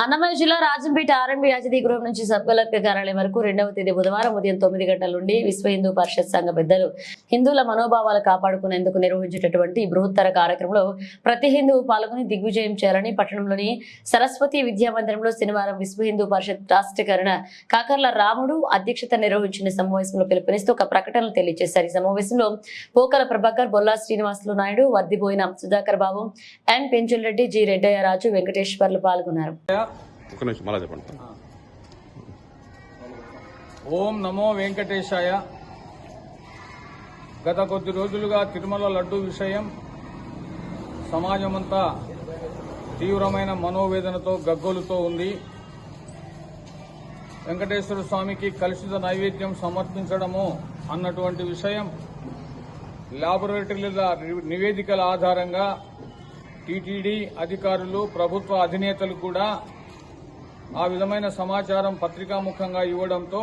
అన్నమయ్య జిల్లా రాజంపేట ఆర్ఎంబీ అతిథి గృహం నుంచి సబ్ కలెక్టర్ కార్యాలయం వరకు రెండవ తేదీ బుధవారం ఉదయం తొమ్మిది గంటల నుండి విశ్వ హిందూ పరిషత్ సంఘ పెద్దలు హిందువుల మనోభావాలు కాపాడుకునేందుకు నిర్వహించేటటువంటి బృహత్తర కార్యక్రమంలో ప్రతి హిందువు పాల్గొని దిగ్విజయం చేయాలని పట్టణంలోని సరస్వతి విద్యా మందిరంలో శనివారం విశ్వ హిందూ పరిషత్ రాష్ట్రీకరణ కాకర్ల రాముడు అధ్యక్షత నిర్వహించిన సమావేశంలో పిలుపునిస్తూ ఒక ప్రకటనలు తెలియజేశారు. ఈ సమావేశంలో పోకల ప్రభాకర్ బొల్లా శ్రీనివాసులు నాయుడు వర్దిపోయిన సుధాకర్ బాబు ఎన్ పెంచుల్ రెడ్డి జి రెడ్డయ్య రాజు వెంకటేశ్వర్లు పాల్గొన్నారు. ఒక నిమిషం మళ్ళా చెప్పండి. ఓం నమో వెంకటేశాయ. గత కొద్ది రోజులుగా తిరుమల లడ్డు విషయం సమాజమంతా తీవ్రమైన మనోవేదనతో గగ్గోలుతో ఉంది. వెంకటేశ్వర స్వామికి కలుషిత నైవేద్యం సమర్పించడము అన్నటువంటి విషయం లాబొరేటరీల నివేదికల ఆధారంగా టీటీడీ అధికారులు ప్రభుత్వ అధినేతలు కూడా ఆ విధమైన సమాచారం పత్రికాముఖంగా ఇవ్వడంతో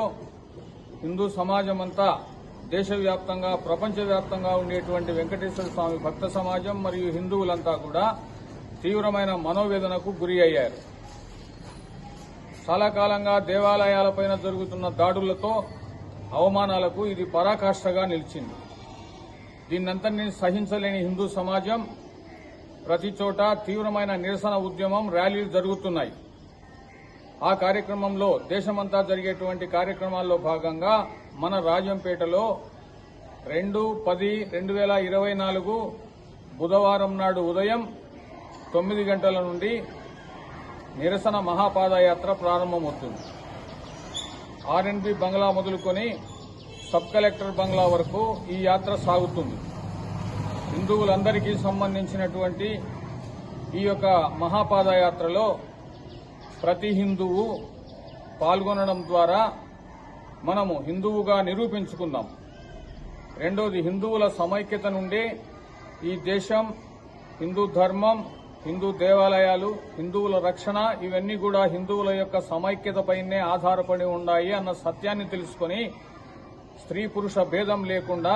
హిందూ సమాజం అంతా దేశవ్యాప్తంగా ప్రపంచవ్యాప్తంగా ఉండేటువంటి వెంకటేశ్వర స్వామి భక్త సమాజం మరియు హిందువులంతా కూడా తీవ్రమైన మనోవేదనకు గురి అయ్యారు. చాలా కాలంగా దేవాలయాలపైన జరుగుతున్న దాడులతో అవమానాలకు ఇది పరాకాష్ఠగా నిలిచింది. దీన్నంతటినీ సహించలేని హిందూ సమాజం ప్రతి చోట తీవ్రమైన నిరసన ఉద్యమం ర్యాలీలు జరుగుతున్నాయి. ఆ కార్యక్రమంలో దేశమంతా జరిగేటువంటి కార్యక్రమాల్లో భాగంగా మన రాజంపేటలో రెండు పది రెండు వేల ఇరవై నాలుగు బుధవారం నాడు ఉదయం తొమ్మిది గంటల నుండి నిరసన మహాపాదయాత్ర ప్రారంభమవుతుంది. ఆర్ఎన్బి బంగ్లా మొదలుకొని సబ్ కలెక్టర్ బంగ్లా వరకు ఈ యాత్ర సాగుతుంది. హిందువులందరికీ సంబంధించినటువంటి ఈ యొక్క మహాపాదయాత్రలో ప్రతి హిందువు పాల్గొనడం ద్వారా మనము హిందువుగా నిరూపించుకుందాం. రెండోది హిందువుల సమైక్యత నుండి ఈ దేశం హిందూ ధర్మం హిందూ దేవాలయాలు హిందువుల రక్షణ ఇవన్నీ కూడా హిందువుల యొక్క సమైక్యతపైనే ఆధారపడి ఉన్నాయి అన్న సత్యాన్ని తెలుసుకొని స్త్రీ పురుష భేదం లేకుండా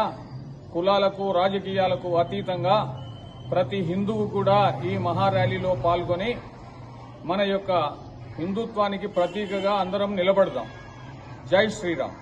కులాలకు రాజకీయాలకు అతీతంగా ప్రతి హిందువు కూడా ఈ మహార్యాలీలో పాల్గొని మన యొక్క హిందుత్వానికి ప్రతీకగా అందరం నిలబడదాం. జై శ్రీరామ్.